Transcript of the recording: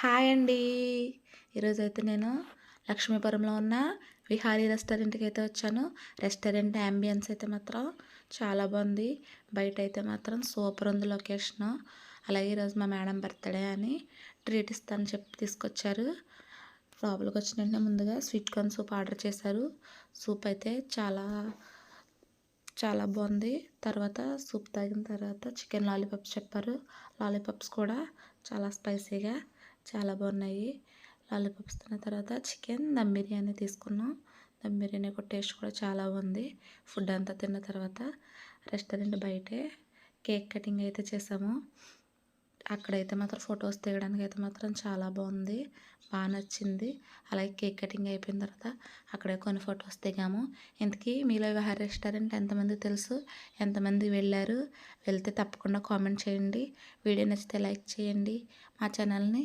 Hi అండి. ఈరోజైతే అయితే నేను లక్ష్మీపురంలో ఉన్న విహారీ రెస్టారెంట్కి అయితే వచ్చాను. రెస్టారెంట్ అంబియన్స్ అయితే మాత్రం చాలా బాగుంది. బయట అయితే మాత్రం సూపర్ ఉంది లొకేషన్. అలాగే ఈరోజు మా మేడం బర్త్డే అని ట్రీట్ ఇస్తాను చెప్పి తీసుకొచ్చారు. లోపలికి వచ్చిన ముందుగా స్వీట్ కార్న్ సూప్ ఆర్డర్ చేశారు. సూప్ అయితే చాలా చాలా బాగుంది. తర్వాత సూప్ తాగిన తర్వాత చికెన్ లాలీపాప్స్ చెప్పారు. లాలీపాప్స్ కూడా చాలా స్పైసీగా చాలా బాగున్నాయి. లాలీపాప్స్ తిన్న తర్వాత చికెన్ దమ్ బిర్యానీ తీసుకున్నాం. దమ్ బిర్యానీ ఒక టేస్ట్ కూడా చాలా బాగుంది ఫుడ్ అంతా తిన్న తర్వాత రెస్టారెంట్ బయటే కేక్ కటింగ్ అయితే చేసాము. అక్కడైతే మాత్రం ఫొటోస్ దిగడానికి అయితే మాత్రం చాలా బాగుంది. బాగా నచ్చింది. అలాగే కేక్ కటింగ్ అయిపోయిన తర్వాత అక్కడే కొన్ని ఫొటోస్ దిగాము. ఇంతకీ మీలో విహార రెస్టారెంట్ ఎంతమంది తెలుసు? ఎంతమంది వెళ్ళారు? వెళ్తే తప్పకుండా కామెంట్ చేయండి. వీడియో నచ్చితే లైక్ చేయండి. మా ఛానల్ని